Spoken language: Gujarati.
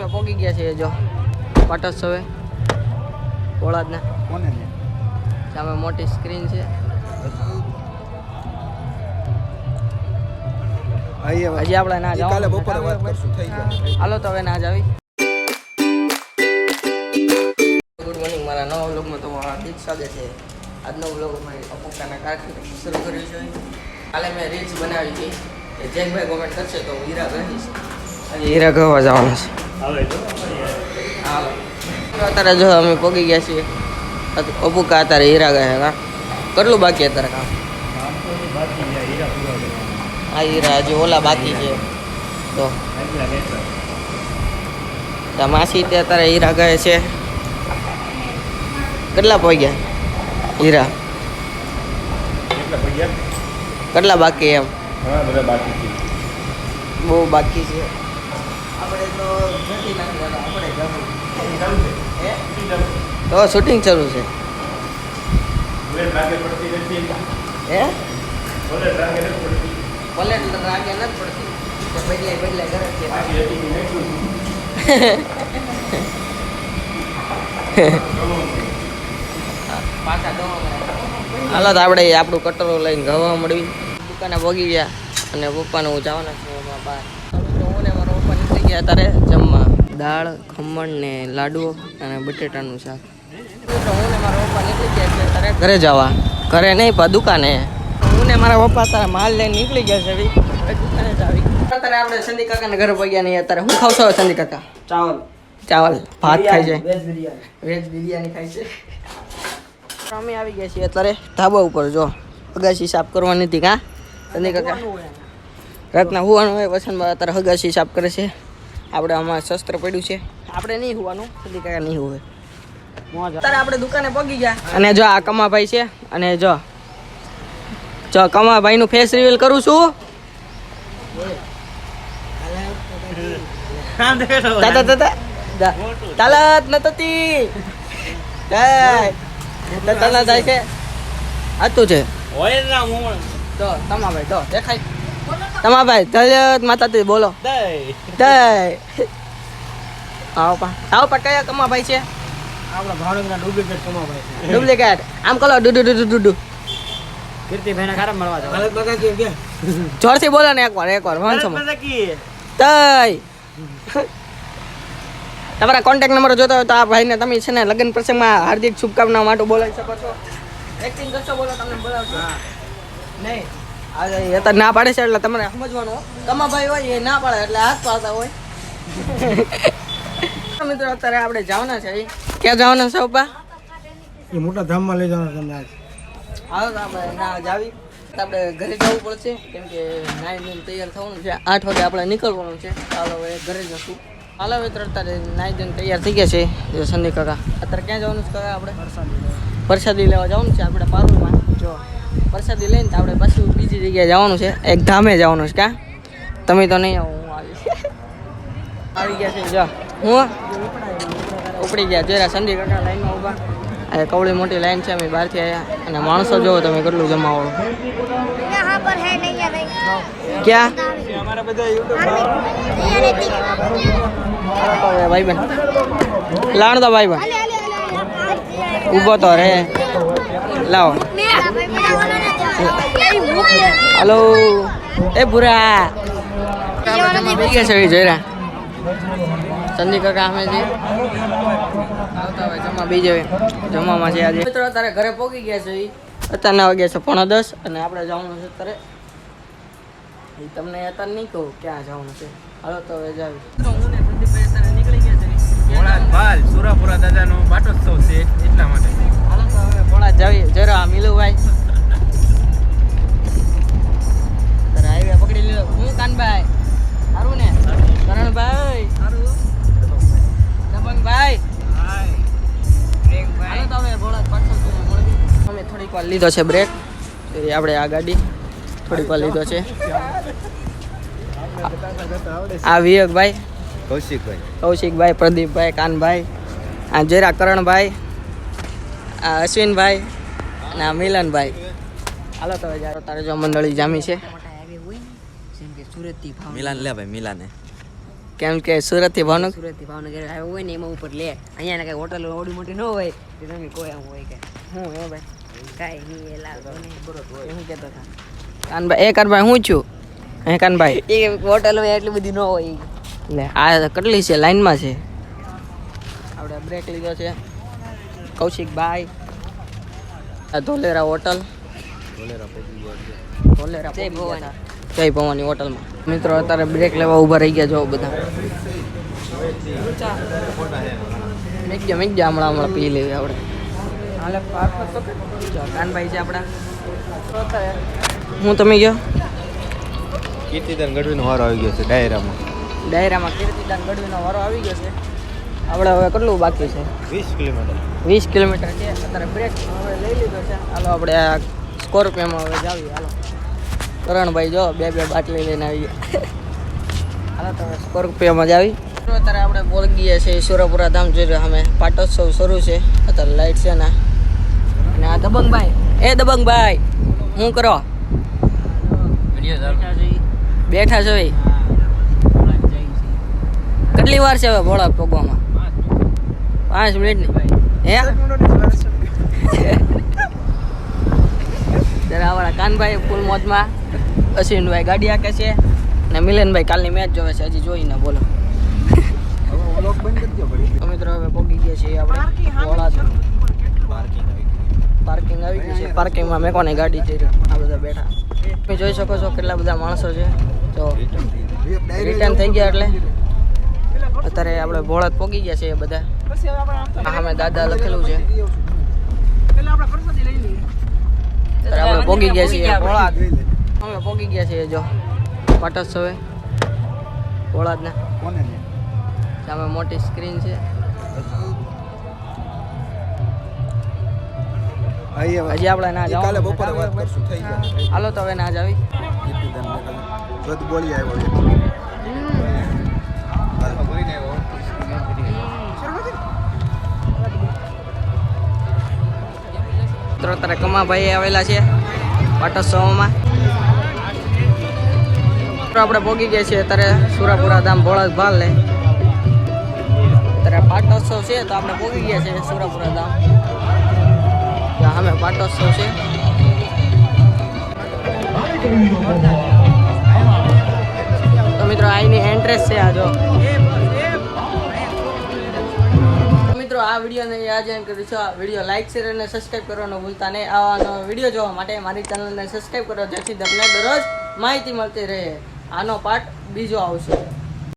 અમે પોગી ગયા છીએ જો પાટોત્સવે બોળાદના કોને સામે મોટી સ્ક્રીન છે. હજી આપણે ના જવાનું બપોરે વાત કરશું થઈ જાય હાલો તો હવે ના જ આવી. ગુડ મોર્નિંગ મારા નવા વ્લોગમાં તમારું હાર્દિક સ્વાગત છે. આજનો વ્લોગ અમારી અપોકાના કારખાને શરૂ કર્યું છે. કાલે મેં રીલ્સ બનાવી હતી. જયભાઈ કોમેન્ટ કરશે તો હું હીરા રહીશ હીરા ગવા જવાનું છે. અત્યારે જો અમે પોગી ગયા છીએ અપુકા અત્યારે હીરા ગયા હા કેટલું બાકી અત્યારે કામ? આ હીરા હજી ઓલા બાકી છે. તો તો માસી તે અત્યારે હીરા ગયા છે. કેટલા પગ્યા હીરા? કેટલા બાકી એમ? બહુ બાકી છે આપણે તો નથી નાખવાના, આપણે જવું. હે? તો શૂટિંગ શરૂ છે. હે? પલેટ રાગે નથી પડતી. તો બદલાય બદલાય કરે છે પાછા હાલો તો આપણે આપણું કટરો લઈને ઘવા મળવી. દુકાને વગી ગયા અને પપ્પાને હું જવાના છું બહાર. તો હું ને મારા પપ્પા નીકળી ગયા તારે જમવા. દાળ ખમણ ને લાડુઓ અને બટેટાનું શાક. હું ને મારા પપ્પા નીકળી ગયા છે તારે ઘરે જવા. ઘરે નહીં પણ દુકાને. હું ને મારા પપ્પા તારા માલ લઈને નીકળી ગયા છે દુકાને જ આવી. અત્યારે આપણે સંદી કાકાને ઘરે પગ્યા નહીં અત્યારે હું ખાવ છો સંદી કાકા? ચાવલ. ચાવલ. ભાત ખાય છે. વેજ બિરયાની. વેજ બિરયાની ખાય છે. અમે આવી ગયા છીએ અત્યારે ધાબા ઉપર જો. અગાસી સાફ કરવાની હતી કા? સંદી કાકા. રાતના હોવાનું હોય વસંતમાં અત્યારે હગાસી સાફ કરે છે. આપણે આમાં શસ્ત્ર પડ્યું છે. આપણે નહીં હોવાનું કાકા નહીં હુવે. અત્યારે આપણે દુકાને પગી ગયા. અને જો આ કમાભાઈ છે અને જો. જો કમાભાઈનું ફેસ રિવીલ કરું છું. તાતા તાતા દા. તાલત નતતી જાય. જાય છે આતું છે. હોય ના મોણ. તો તમાભાઈ તો દેખાય. તમાભાઈ તલત માતાથી બોલો. દઈ. દય આવો પા. આવો પા કયા કમાભાઈ છે? આપણા ભાવનગરના ડુપ્લિકેટ કમાભાઈ છે. ડુપ્લિકેટ. આમ કરો ડુડુ ડુડુ ડુડુ કીર્તિભાઈને ખારા મળવા જાવ હાલત બગા કે કે જોરથી બોલો ને એકવાર એકવાર વાંચો તય તમારા કોન્ટેક્ટ નંબર જોતા હોય તો આ ભાઈને તમે છે ને લગ્ન પ્રસંગમાં હાર્દિક શુભકામના માટે બોલાવી શકો છો. એક્ટિંગ કરશો બોલો તમને બોલાવશો. નહીં. એ તો ના પાડે છે એટલે તમારે સમજવાનું હો. કમાભાઈ હોય એ ના પાડે એટલે હાથ પાડતા હોય. મિત્રો અત્યારે આપણે જવાના છે. ક્યાં જવાના છે ઉપા એ મોટા ધામમાં લઈ જવાના તમને આજ હાલો તો આપણે ના જાવી આપણે ઘરે જવું પડશે કેમ કે નાઈ તૈયાર થવાનું છે. આઠ વાગે આપણે નીકળવાનું છે. ચાલો હવે ઘરે જશું. હાલ હવે તરતા નાઈ જઈને તૈયાર થઈ ગયા છે જો સંદીપ કાકા. અત્યારે ક્યાં જવાનું છે કાકા આપણે? પ્રસાદી લેવા જવાનું છે આપણે પારુલમાં. જો. પ્રસાદી લઈને તો આપણે પાછું બીજી જગ્યાએ જવાનું છે. એક ધામે જવાનું છે ક્યાં તમે તો નહીં આવો હું આવીશ આવી ગયા છે જો. હું? ઉપડી ગયા જોયા સંદીપ કાકા લાઈનમાં ઊભા. કવળી મોટી લાઈન છે અમે બહારથી આવ્યા અને માણસો જોવો તમે કેટલું જમાવો ક્યાં? બધા ભાઈ બન લાણ તો ભાઈ બન ઊભો તો રે લાવો. હલો. એ ભૂરા. ગયા છે જોઈ રહ્યા સંદી કાકા જમવા બી જવે છે આજે. મિત્રો, અત્યારે ઘરે પહોંચી ગયા છે અત્યારના વાગ્યા છે પોણા દસ અને આપણે જવાનું છે અત્યારે. તમને અત્યારે નહીં કહું ક્યાં જવાનું છે. હાલો તો હવે જાવી. જવાનું? બાલ સુરાપુરા દાદાનો પાટોત્સવ છે એટલા માટે. હાલો તો હવે પોણા જાવી. આ મિલુભાઈ. તારે હાઈવે પકડી લીધો હું કાનભાઈ? સારું ને? કરણભાઈ? દબંગભાઈ હાલો તો હવે ભોળા જઈને મળવી. અમે થોડીક વાર લીધો છે બ્રેક એ આપણે આ ગાડી થોડીક વાર લીધો છે. આ વિવેકભાઈ. કૌશિકભાઈ. કૌશિકભાઈ પ્રદીપભાઈ કાનભાઈ આ જયરા કરણભાઈ આ અશ્વિનભાઈ અને આ મિલનભાઈ. હાલો તો હવે જાઓ. તારે જો મંડળી જામી છે. મિલાન લે ભાઈ મિલાને. કેમ કે સુરતથી ભાવનગર? સુરતથી ભાવનગર આવ્યો હોય ને એમાં ઉપર લે. અહીંયા કઈ હોટલ ઓડી મોટી ન હોય તો તમે કોઈ એમ હોય કે. હું હે ભાઈ? કાંઈ નહીં એ એલા શું કહેતા હતા. કાનભાઈ એ કાનભાઈ હું છું. હે કાનભાઈ. એ હોટલ હોય એટલી બધી ન હોય. લે. આ કેટલી છે લાઈનમાં છે. આપણે બ્રેક લીધો છે. કૌશિકભાઈ આ ધોલેરા હોટલ. ધોલેરા જય ભવાની. જય ભવાની હોટલમાં. મિત્રો અત્યારે બ્રેક લેવા ઊભા રહી ગયા જો બધા. મેં ગયા મેં ગયા હમણાં હમણાં પી લેવી આપણે. હાલે પાર્ક તો કાનભાઈ છે આપણા. હું તમે ગયો? કીર્તિદાન ગઢવીનો વારો આવી ગયો છે ડાયરામાં. ડાયરામાં કીર્તિદાન ગઢવીનો વારો આવી ગયો છે. આપણે હવે કેટલું બાકી છે? વીસ કિલોમીટર. વીસ કિલોમીટર છે. અત્યારે બ્રેક હવે લઈ લીધો છે. હાલો આપણે આ સ્કોર્પિયોમાં હવે જાવી. હાલો. કરણભાઈ જો બે બે બાટલી લઈને આવી ગયા. હાલો તો સ્કોર્પિયોમાં જાવી. અત્યારે આપણે બોલગીએ છીએ છે સુરપુરા ધામ જોઈ રહ્યા અમે પાટોત્સવ શરૂ છે. અત્યારે લાઈટ છે ને. અને આ દબંગભાઈ. એ દબંગભાઈ હું કરો? બેઠા છો ભાઈ કેટલી વાર છે હવે ભોળા પગવામાં. પાંચ મિનિટની. હે? ત્યારે અમારા કાનભાઈ ફૂલ મોજમાં. અશ્વિનભાઈ ગાડી આકે છે. ને મિલનભાઈ કાલની મેચ જોવે છે, હજી જોઈને બોલો. મિત્રો, હવે પહોંચી ગયા છીએ આપણે. પાર્કિંગ આવી ગયું છે. પાર્કિંગમાં મેં કોને ગાડી જઈ આ બધા બેઠા. તમે જોઈ શકો છો કેટલા બધા માણસો છે. તો રિટર્ન થઈ ગયા એટલે. અત્યારે આપણે ભોળાત પોગી ગયા છે એ બધા સામે દાદા લખેલું છે. અત્યારે આપણે પોગી ગયા છીએ ભોળાત અમે પોગી ગયા છીએ જો પાટોત્સવે. ભોળાતના સામે મોટી સ્ક્રીન છે. હજી આપણે ના જાવ કાલે બપોરે વાત કરશું થઈ ગયા હાલો તો હવે ના જાવી બોલી આવ્યો અત્યારે કમાભાઈ આવેલા છે પાટોત્સવમાં આપણે પહોંચી ગયા છીએ અત્યારે સુરાપુરા ધામ ભોળા ભાલ લે અત્યારે પાટોત્સવ છે તો આપણે પહોંચી ગયા છીએ સુરાપુરા ધામ. અમે પાટોત્સવ છે. તો મિત્રો અહીંની એન્ટ્રેસ છે આ જો. મિત્રો, આ વિડીયોને યાદ એમ કરું છું. આ વીડિયો લાઈક શેર અને સબસ્ક્રાઈબ કરવાનો ભૂલતા નહીં. આવાનો વીડિયો જોવા માટે મારી ચેનલને સબસ્ક્રાઈબ કરો. જેથી તમને દરરોજ માહિતી મળતી રહે. આનો પાર્ટ બીજો આવશે.